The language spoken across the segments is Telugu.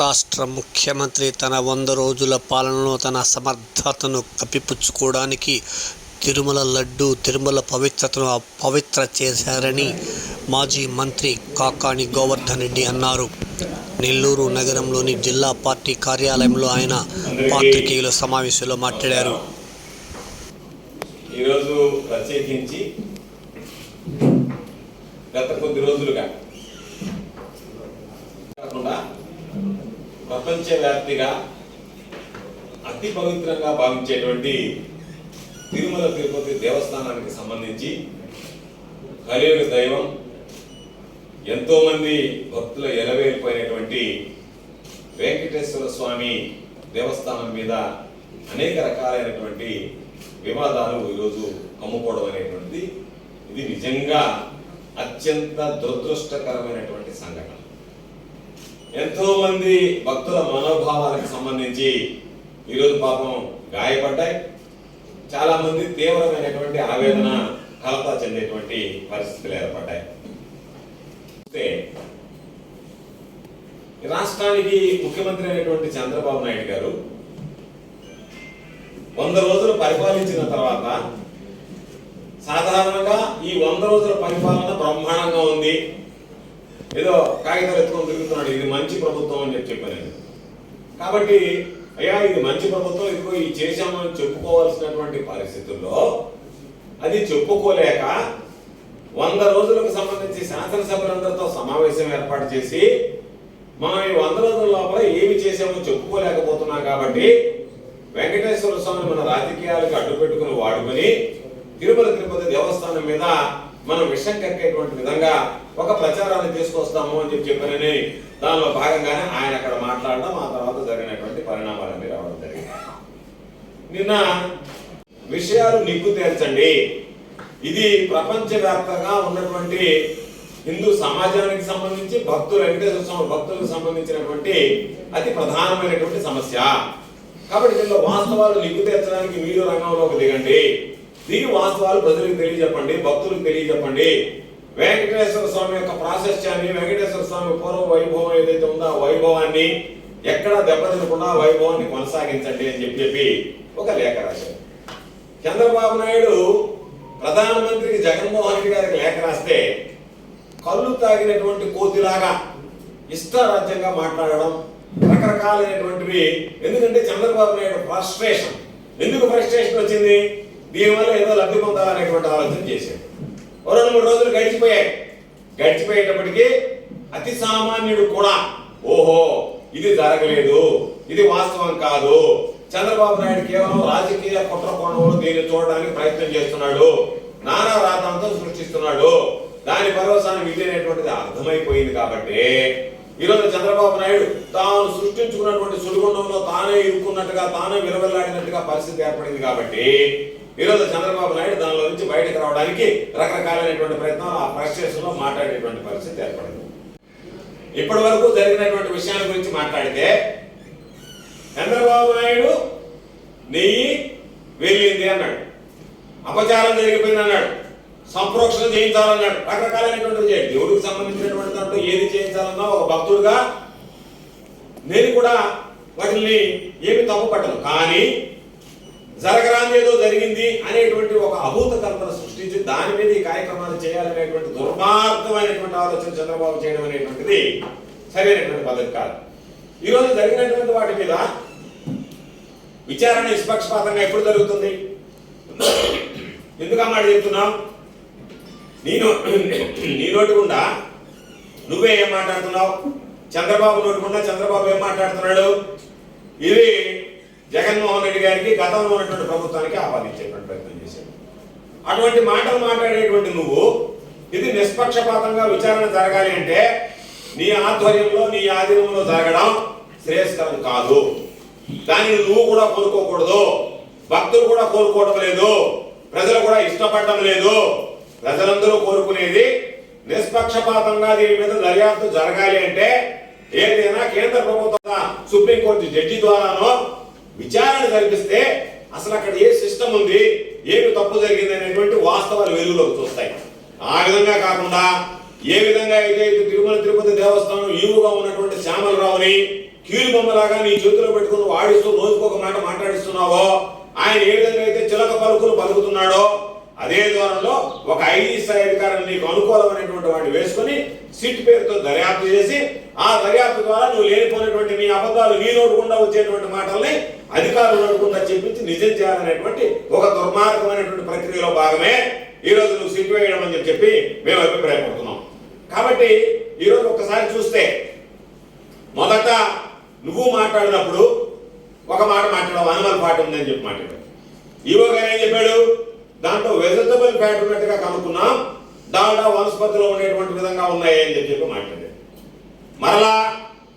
రాష్ట్ర ముఖ్యమంత్రి తన వంద రోజుల పాలనలో తన సమర్థతను కప్పిపుచ్చుకోవడానికి తిరుమల లడ్డు తిరుమల పవిత్రతను అపవిత్ర చేశారని మాజీ మంత్రి కాకాణి గోవర్ధన్ రెడ్డి అన్నారు. నెల్లూరు నగరంలోని జిల్లా పార్టీ కార్యాలయంలో ఆయన పాత్రికేయుల సమావేశంలో మాట్లాడారు. ఈరోజు ప్రత్యేకించి గత కొద్ది రోజులుగా కాకుండా ప్రపంచవ్యాప్తిగా అతి పవిత్రంగా భావించేటువంటి తిరుమల తిరుపతి దేవస్థానానికి సంబంధించి కలియుగ దైవం ఎంతోమంది భక్తులు భక్తుల ఎలవేలిపోయినటువంటి వెంకటేశ్వర స్వామి దేవస్థానం మీద అనేక రకాలైనటువంటి వివాదాలు ఈరోజు అమ్ముకోవడం అనేటువంటిది. ఇది నిజంగా అత్యంత దురదృష్టకరమైనటువంటి సంఘటన. ఎంతో మంది భక్తుల మనోభావాలకు సంబంధించి ఈరోజు పాపం గాయపడ్డాయి. చాలా మంది తీవ్రమైనటువంటి ఆవేదన కలత చెందేటువంటి పరిస్థితులు ఏర్పడ్డాయి. రాష్ట్రానికి ముఖ్యమంత్రి అయినటువంటి చంద్రబాబు నాయుడు గారు వంద రోజులు పరిపాలించిన తర్వాత సాధారణంగా ఈ వంద రోజుల పరిపాలన బ్రహ్మాండంగా ఉంది. ఏదో కాగితాలు ఎత్తుకొని తిరుగుతున్నాడు ఇది మంచి ప్రభుత్వం అని చెప్పి చెప్పాను కాబట్టి అయ్యా ఇది మంచి ప్రభుత్వం ఇదిగో ఇది చేశామని చెప్పుకోవాల్సినటువంటి పరిస్థితుల్లో అది చెప్పుకోలేక వంద రోజులకు సంబంధించి శాసనసభ్యులందరితో సమావేశం ఏర్పాటు చేసి మనం ఈ వంద రోజుల లోపల ఏమి చేసామో చెప్పుకోలేకపోతున్నాం కాబట్టి వెంకటేశ్వర స్వామి మన రాజకీయాలకు అడ్డుపెట్టుకుని వాడుకొని తిరుమల తిరుపతి దేవస్థానం మీద మనం విషం కక్కేటువంటి విధంగా ఒక ప్రచారాన్ని తీసుకొస్తాము అని చెప్పి చెప్పారని దానిలో భాగంగానే ఆయన అక్కడ మాట్లాడడం ఆ తర్వాత జరిగినటువంటి పరిణామాలన్నీ రావడం జరిగింది. నిన్న విషయాలు నిగ్గు తేల్చండి. ఇది ప్రపంచవ్యాప్తంగా ఉన్నటువంటి హిందూ సమాజానికి సంబంధించి భక్తులు వెంకటేశ్వర స్వామి భక్తులకు సంబంధించినటువంటి అతి ప్రధానమైనటువంటి సమస్య. కాబట్టి దీనిలో వాస్తవాలు నిగ్గు తీర్చడానికి మీరు రంగంలోకి దిగండి. దిగి వాస్తవాలు ప్రజలకు తెలియజెప్పండి భక్తులకు తెలియజెప్పండి. వెంకటేశ్వర స్వామి యొక్క ప్రాశస్త్యాన్ని వెంకటేశ్వర స్వామి పూర్వ వైభవం ఏదైతే ఉందో ఆ వైభవాన్ని ఎక్కడ దెబ్బతినకుండా వైభవాన్ని కొనసాగించండి అని చెప్పి చెప్పి ఒక లేఖ రాశారు. చంద్రబాబు నాయుడు ప్రధానమంత్రికి జగన్మోహన్ రెడ్డి గారికి లేఖ రాస్తే కళ్ళు తాగినటువంటి కోతిలాగా ఇష్టారాజ్యంగా మాట్లాడడం రకరకాలైనటువంటివి. ఎందుకంటే చంద్రబాబు నాయుడు ఫ్రస్ట్రేషన్ ఎందుకు ఫ్రస్ట్రేషన్ వచ్చింది? దీనివల్ల ఏదో లబ్ధి పొందాలనేటువంటి ఆలోచన చేశాడు. రెండు మూడు రోజులు గడిచిపోయాయి. గడిచిపోయేటప్పటికీ అతి సామాన్యుడు కూడా ఓహో ఇది జరగలేదు ఇది వాస్తవం కాదు. చంద్రబాబు నాయుడు కేవలం రాజకీయ కుట్ర కోణంలో దీన్ని చూడడానికి ప్రయత్నం చేస్తున్నాడు. నానా రాతంతో సృష్టిస్తున్నాడు. దాని భరోసాను విజయనేటువంటిది అర్థమైపోయింది కాబట్టి ఈరోజు చంద్రబాబు నాయుడు తాను సృష్టించుకున్నటువంటి సుడిగుండంలో తానే ఇరుక్కున్నట్టుగా తానే విలవెల్లాడినట్టుగా పరిస్థితి ఏర్పడింది కాబట్టి ఈరోజు చంద్రబాబు నాయుడు దానిలో నుంచి బయటకు రావడానికి రకరకాలైనటువంటి ప్రయత్నాలు ఆ ఫ్రస్ట్రేషన్ మాట్లాడేటువంటి పరిస్థితి ఏర్పడింది. ఇప్పటి వరకు జరిగినటువంటి విషయాల గురించి మాట్లాడితే చంద్రబాబు నాయుడు నెయ్యి వెళ్ళింది అన్నాడు. అపచారం జరిగిపోయింది అన్నాడు. సంప్రోక్షణ చేయించాలన్నాడు. రకరకాలైనటువంటి చేయండి దేవుడికి సంబంధించినటువంటి దాంట్లో ఏది చేయించాలన్నా ఒక భక్తుడుగా నేను కూడా వాటిని ఏమి తప్పు పట్టను కానీ జరగరాంది ఏదో జరిగింది అనేటువంటి ఒక అభూత కల్పన సృష్టించి దాని మీద ఈ కార్యక్రమాలు చేయాలనేటువంటి దుర్మార్గమైనటువంటి ఆలోచన చంద్రబాబు చేయడం అనేటువంటిది సరైనటువంటి పద్ధతి కాదు. ఈరోజు జరిగినటువంటి వాటి మీద విచారణ నిష్పక్షపాతంగా ఎప్పుడు జరుగుతుంది? ఎందుకు అమ్మాట చెప్తున్నావు? నేను నీ నోటి గుండా నువ్వే ఏం మాట్లాడుతున్నావు? చంద్రబాబు నోటి గుండా చంద్రబాబు ఏం మాట్లాడుతున్నాడు? ఇది జగన్మోహన్ రెడ్డి గారికి గతంలో ఉన్నటువంటి ప్రభుత్వానికి ఆపాదించేటువంటి ప్రయత్నం చేశాడు. అటువంటి మాటలు మాట్లాడేటువంటి నువ్వు ఇది నిష్పక్షపాతంగా విచారణ జరగాలి అంటే నీ ఆధ్వర్యంలో నీ ఆధీనంలో జరగడం శ్రేయస్కరం కాదు. దానిని నువ్వు కూడా కోరుకోకూడదు భక్తులు కూడా కోరుకోవడం లేదు. ప్రజలు కూడా ఇష్టపడడం లేదు. ప్రజలందరూ కోరుకునేది నిష్పక్షపాతంగా దీని మీద దర్యాప్తు జరగాలి అంటే ఏదైనా కేంద్ర ప్రభుత్వం సుప్రీంకోర్టు జడ్జి ద్వారానో విచారణ జరిపిస్తే అసలు అక్కడ ఏ సిస్టమ్ ఉంది? ఏమి తప్పు జరిగింది అనేటువంటి వాస్తవాలు వెలుగులోకి చూస్తాయి. ఆ విధంగా కాకుండా ఏ విధంగా అయితే తిరుమల తిరుపతి దేవస్థానం ఈవుగా ఉన్నటువంటి శ్యామలరావుని కీలు బొమ్మలాగా నీ చేతిలో పెట్టుకుని వాడిస్తూ రోజుకొక మాట మాట్లాడిస్తున్నావో? ఆయన ఏ విధంగా అయితే చిలక పలుకులు పలుకుతున్నాడో? అదే దూరంలో ఒక ఐదు స్థాయి అధికారులు నీకు అనుకూలమైనటువంటి వాడిని వేసుకొని సిట్ పేరుతో దర్యాప్తు చేసి ఆ దర్యాప్తు ద్వారా నువ్వు లేనిపోయినటువంటి నీ అబద్ధాలు నీ నోటుకుండా వచ్చేటువంటి మాటల్ని అధికారులు నోటుకుండా చెప్పించి నిజం చేయాలనేటువంటి ఒక దుర్మార్గమైనటువంటి ప్రక్రియలో భాగమే ఈ రోజు నువ్వు సిట్ వేయడం అని చెప్పి మేము అభిప్రాయపడుతున్నాం. కాబట్టి ఈ రోజు ఒక్కసారి చూస్తే మొదట నువ్వు మాట్లాడినప్పుడు ఒక మాట మాట్లాడవు? అనుమతి పాట ఉందని చెప్పి మాట్లాడాడు. ఈవో గారు ఏం చెప్పాడు? దాంట్లో వెజిటబుల్ ఫ్యాట్ ఉన్నట్టుగా కనుక్కున్నాం. డాల్డా వనస్పతిలో ఉండేటువంటి విధంగా ఉన్నాయి అని చెప్పి చెప్పి మరలా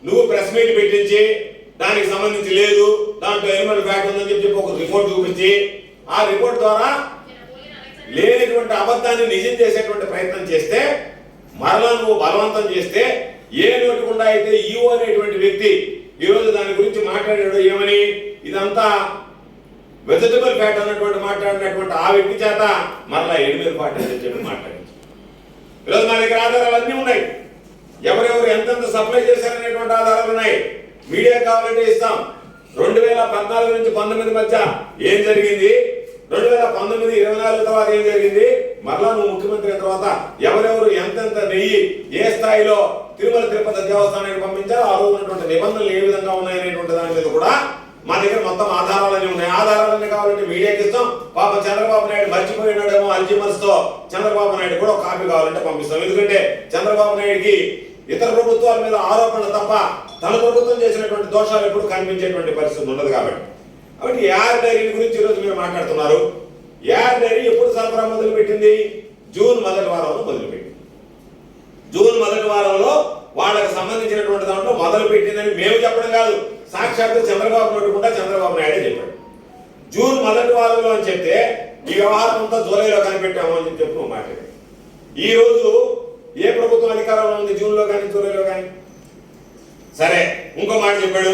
నువ్వు ప్రెస్ మీట్ పెట్టించి దానికి సంబంధించి లేదు దాంట్లో ఎనిమల్ ఫ్యాట్ ఉందని చెప్పి ఒక రిపోర్ట్ చూపించి ఆ రిపోర్ట్ ద్వారా లేనటువంటి అబద్ధాన్ని నిజం చేసేటువంటి ప్రయత్నం చేస్తే మరలా నువ్వు బలవంతం చేస్తే ఏ నోటికుండా అయితే ఈఓ అనేటువంటి వ్యక్తి ఈ రోజు దాని గురించి మాట్లాడాడు ఏమని ఇదంతా వెజిటబుల్ ఫ్యాట్ అన్నటువంటి మాట్లాడినటువంటి ఆ వ్యక్తి చేత మరలా ఎనిమిది ఫ్యాట్ అని చెప్పి మాట్లాడింది. ఈరోజు మా దగ్గర ఆధారాలు అన్నీ ఉన్నాయి. ఎవరెవరు ఎంతెంత సప్లై చేశారనేటువంటి ఆధారాలు ఉన్నాయి. మీడియా కావాలంటే ఇస్తాం. రెండు వేల పద్నాలుగు నుంచి పంతొమ్మిది మధ్య ఏం జరిగింది? రెండు వేల పంతొమ్మిది ఇరవై నాలుగు తర్వాత ఏం జరిగింది? మరలా నువ్వు ముఖ్యమంత్రి అయిన తర్వాత ఎవరెవరు ఎంతెంత నెయ్యి ఏ స్థాయిలో తిరుమల తిరుపతి దేవస్థానానికి పంపించారో ఆ రోజు ఉన్నటువంటి నిబంధనలు ఏ విధంగా ఉన్నాయనేటువంటి దాని మీద కూడా మా దగ్గర మొత్తం ఆధారాలన్నీ ఉన్నాయి. ఆధారాలన్నీ కావాలంటే మీడియాకి ఇస్తాం. పాప చంద్రబాబు నాయుడు మర్చిపోయినాడేమో అల్జిమర్స్ మనసుతో చంద్రబాబు నాయుడు కూడా కాపీ కావాలంటే పంపిస్తాం. ఎందుకంటే చంద్రబాబు నాయుడుకి ఇతర ప్రభుత్వాల మీద ఆరోపణలు తప్ప తన ప్రభుత్వం చేసినటువంటి దోషాలు ఎప్పుడు కనిపించేటువంటి పరిస్థితి ఉండదు కాబట్టి. కాబట్టి యార్ డైరీ గురించి ఈరోజు మీరు మాట్లాడుతున్నారు. యార్ డైరీ ఎప్పుడు సరఫరా మొదలు పెట్టింది? జూన్ మొదటి వారంలో మొదలుపెట్టింది జూన్ మొదటి వారంలో వాళ్ళకి సంబంధించినటువంటి దాంట్లో మొదలు పెట్టిందని మేము చెప్పడం కాదు. సాక్షాత్తు చంద్రబాబు నోటుకుండా చంద్రబాబు నాయుడే చెప్పాడు. జూన్ మొదటి వారంలో అని చెప్తే ఈ వ్యవహారం అంతా జూలైలో కనిపెట్టాము అని చెప్పి నువ్వు మాట్లాడాడు ఈ రోజు ఏ ప్రభుత్వం అధికారంలో ఉంది జూన్లో కానీ జూలైలో కానీ? సరే ఇంకో మాట చెప్పాడు.